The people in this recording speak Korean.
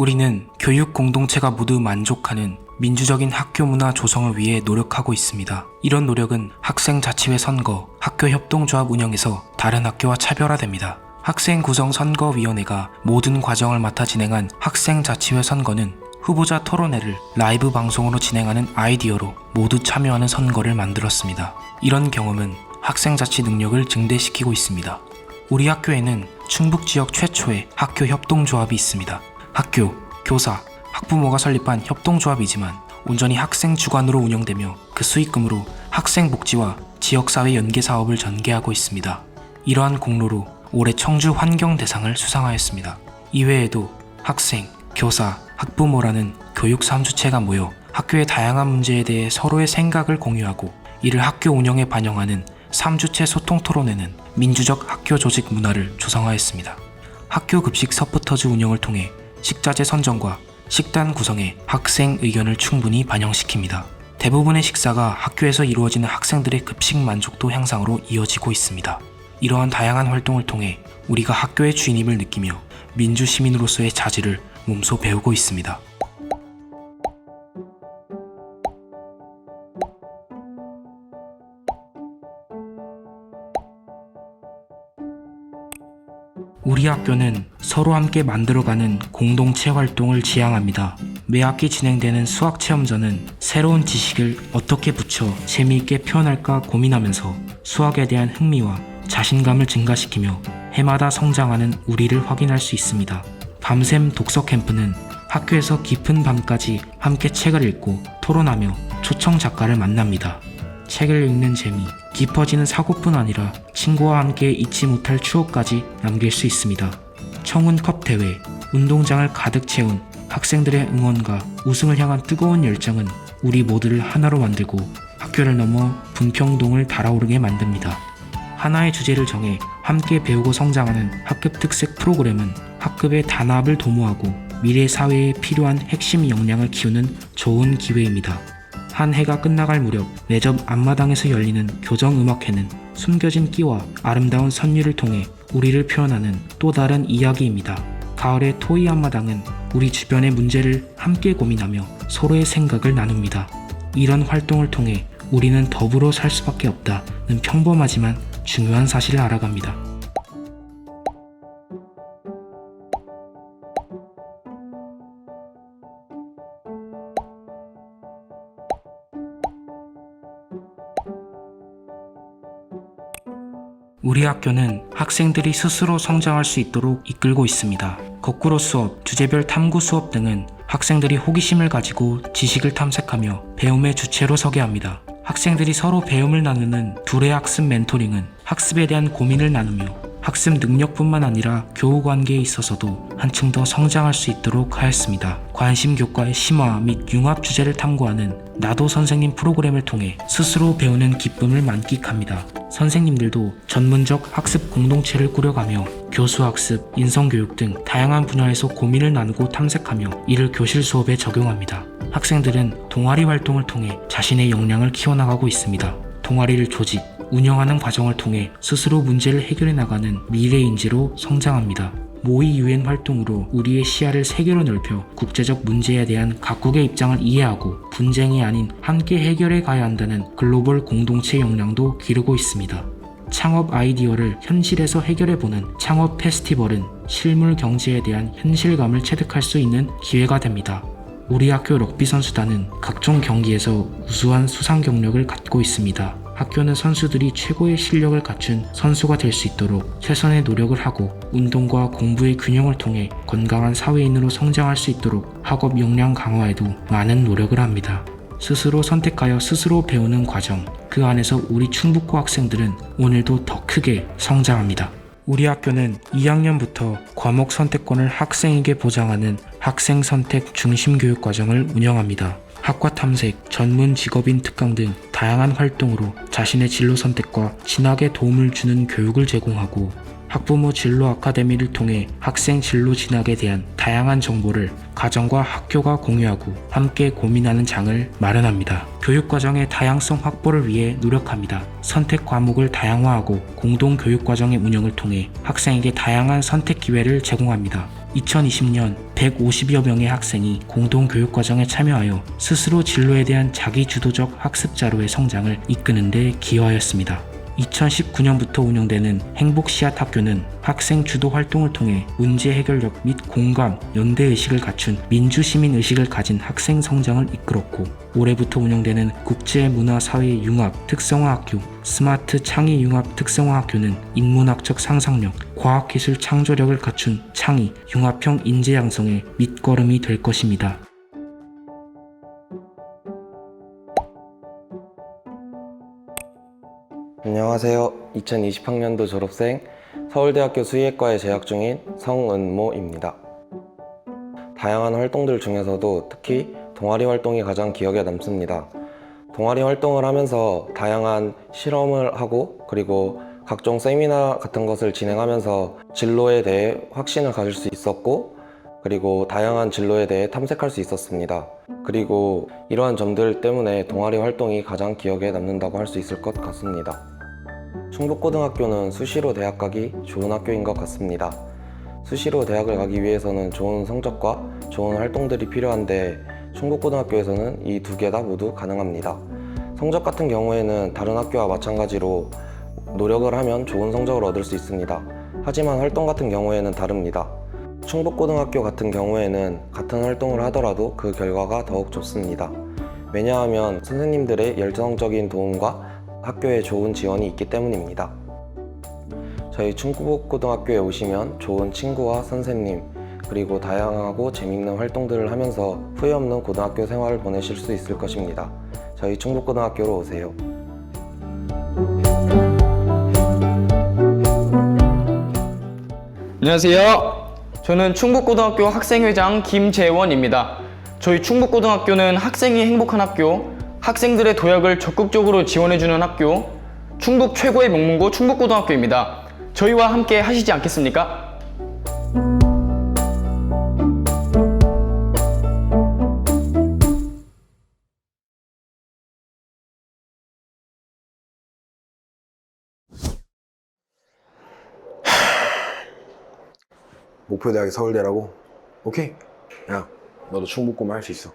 우리는 교육 공동체가 모두 만족하는 민주적인 학교 문화 조성을 위해 노력하고 있습니다. 이런 노력은 학생 자치회 선거, 학교 협동조합 운영에서 다른 학교와 차별화됩니다. 학생 구성 선거위원회가 모든 과정을 맡아 진행한 학생 자치회 선거는 후보자 토론회를 라이브 방송으로 진행하는 아이디어로 모두 참여하는 선거를 만들었습니다. 이런 경험은 학생 자치 능력을 증대시키고 있습니다. 우리 학교에는 충북 지역 최초의 학교 협동조합이 있습니다. 학교, 교사, 학부모가 설립한 협동조합이지만 온전히 학생 주관으로 운영되며 그 수익금으로 학생 복지와 지역사회 연계 사업을 전개하고 있습니다. 이러한 공로로 올해 청주 환경 대상을 수상하였습니다. 이외에도 학생, 교사, 학부모라는 교육 3주체가 모여 학교의 다양한 문제에 대해 서로의 생각을 공유하고 이를 학교 운영에 반영하는 3주체 소통 토론회는 민주적 학교 조직 문화를 조성하였습니다. 학교 급식 서포터즈 운영을 통해 식자재 선정과 식단 구성에 학생 의견을 충분히 반영시킵니다. 대부분의 식사가 학교에서 이루어지는 학생들의 급식 만족도 향상으로 이어지고 있습니다. 이러한 다양한 활동을 통해 우리가 학교의 주인임을 느끼며 민주 시민으로서의 자질을 몸소 배우고 있습니다. 우리 학교는 서로 함께 만들어가는 공동체 활동을 지향합니다. 매 학기 진행되는 수학 체험전은 새로운 지식을 어떻게 붙여 재미있게 표현할까 고민하면서 수학에 대한 흥미와 자신감을 증가시키며 해마다 성장하는 우리를 확인할 수 있습니다. 밤샘 독서 캠프는 학교에서 깊은 밤까지 함께 책을 읽고 토론하며 초청 작가를 만납니다. 책을 읽는 재미, 깊어지는 사고뿐 아니라 친구와 함께 잊지 못할 추억까지 남길 수 있습니다. 청운컵 대회, 운동장을 가득 채운 학생들의 응원과 우승을 향한 뜨거운 열정은 우리 모두를 하나로 만들고 학교를 넘어 분평동을 달아오르게 만듭니다. 하나의 주제를 정해 함께 배우고 성장하는 학급 특색 프로그램은 학급의 단합을 도모하고 미래 사회에 필요한 핵심 역량을 키우는 좋은 기회입니다. 한 해가 끝나갈 무렵 매점 앞마당에서 열리는 교정음악회는 숨겨진 끼와 아름다운 선율을 통해 우리를 표현하는 또 다른 이야기입니다. 가을의 토이 앞마당은 우리 주변의 문제를 함께 고민하며 서로의 생각을 나눕니다. 이런 활동을 통해 우리는 더불어 살 수밖에 없다는 평범하지만 중요한 사실을 알아갑니다. 우리 학교는 학생들이 스스로 성장할 수 있도록 이끌고 있습니다. 거꾸로 수업, 주제별 탐구 수업 등은 학생들이 호기심을 가지고 지식을 탐색하며 배움의 주체로 서게 합니다. 학생들이 서로 배움을 나누는 둘의 학습 멘토링은 학습에 대한 고민을 나누며 학습 능력뿐만 아니라 교우 관계에 있어서도 한층 더 성장할 수 있도록 하였습니다. 관심 교과의 심화 및 융합 주제를 탐구하는 나도 선생님 프로그램을 통해 스스로 배우는 기쁨을 만끽합니다. 선생님들도 전문적 학습 공동체를 꾸려가며 교수 학습, 인성교육 등 다양한 분야에서 고민을 나누고 탐색하며 이를 교실 수업에 적용합니다. 학생들은 동아리 활동을 통해 자신의 역량을 키워나가고 있습니다. 동아리를 조직, 운영하는 과정을 통해 스스로 문제를 해결해 나가는 미래인재로 성장합니다. 모의 유엔 활동으로 우리의 시야를 세계로 넓혀 국제적 문제에 대한 각국의 입장을 이해하고 분쟁이 아닌 함께 해결해 가야 한다는 글로벌 공동체 역량도 기르고 있습니다. 창업 아이디어를 현실에서 해결해보는 창업 페스티벌은 실물 경제에 대한 현실감을 체득할 수 있는 기회가 됩니다. 우리 학교 럭비 선수단은 각종 경기에서 우수한 수상 경력을 갖고 있습니다. 학교는 선수들이 최고의 실력을 갖춘 선수가 될 수 있도록 최선의 노력을 하고 운동과 공부의 균형을 통해 건강한 사회인으로 성장할 수 있도록 학업 역량 강화에도 많은 노력을 합니다. 스스로 선택하여 스스로 배우는 과정, 그 안에서 우리 충북고 학생들은 오늘도 더 크게 성장합니다. 우리 학교는 2학년부터 과목 선택권을 학생에게 보장하는 학생 선택 중심 교육 과정을 운영합니다. 학과 탐색, 전문 직업인 특강 등 다양한 활동으로 자신의 진로 선택과 진학에 도움을 주는 교육을 제공하고 학부모 진로 아카데미를 통해 학생 진로 진학에 대한 다양한 정보를 가정과 학교가 공유하고 함께 고민하는 장을 마련합니다. 교육 과정의 다양성 확보를 위해 노력합니다. 선택 과목을 다양화하고 공동 교육 과정의 운영을 통해 학생에게 다양한 선택 기회를 제공합니다. 2020년 150여 명의 학생이 공동교육과정에 참여하여 스스로 진로에 대한 자기 주도적 학습 자료의 성장을 이끄는 데 기여하였습니다. 2019년부터 운영되는 행복씨앗 학교는 학생 주도 활동을 통해 문제 해결력 및 공감, 연대의식을 갖춘 민주시민의식을 가진 학생 성장을 이끌었고 올해부터 운영되는 국제문화사회 융합 특성화 학교, 스마트 창의 융합 특성화 학교는 인문학적 상상력, 과학기술 창조력을 갖춘 창의, 융합형 인재 양성의 밑거름이 될 것입니다. 안녕하세요. 2020학년도 졸업생 서울대학교 수의학과에 재학 중인 성은모입니다. 다양한 활동들 중에서도 특히 동아리 활동이 가장 기억에 남습니다. 동아리 활동을 하면서 다양한 실험을 하고 그리고 각종 세미나 같은 것을 진행하면서 진로에 대해 확신을 가질 수 있었고 그리고 다양한 진로에 대해 탐색할 수 있었습니다. 그리고 이러한 점들 때문에 동아리 활동이 가장 기억에 남는다고 할 수 있을 것 같습니다. 충북고등학교는 수시로 대학 가기 좋은 학교인 것 같습니다. 수시로 대학을 가기 위해서는 좋은 성적과 좋은 활동들이 필요한데 충북고등학교에서는 이 두 개 다 모두 가능합니다. 성적 같은 경우에는 다른 학교와 마찬가지로 노력을 하면 좋은 성적을 얻을 수 있습니다. 하지만 활동 같은 경우에는 다릅니다. 충북고등학교 같은 경우에는 같은 활동을 하더라도 그 결과가 더욱 좋습니다. 왜냐하면 선생님들의 열정적인 도움과 학교에 좋은 지원이 있기 때문입니다. 저희 충북고등학교에 오시면 좋은 친구와 선생님, 그리고 다양하고 재밌는 활동들을 하면서 후회 없는 고등학교 생활을 보내실 수 있을 것입니다. 저희 충북고등학교로 오세요. 안녕하세요. 저는 충북고등학교 학생회장 김재원입니다. 저희 충북고등학교는 학생이 행복한 학교, 학생들의 도약을 적극적으로 지원해주는 학교, 충북 최고의 명문고 충북고등학교입니다. 저희와 함께 하시지 않겠습니까? 목표 대학이 서울대라고? 오케이. 야, 너도 충북고만 할 수 있어.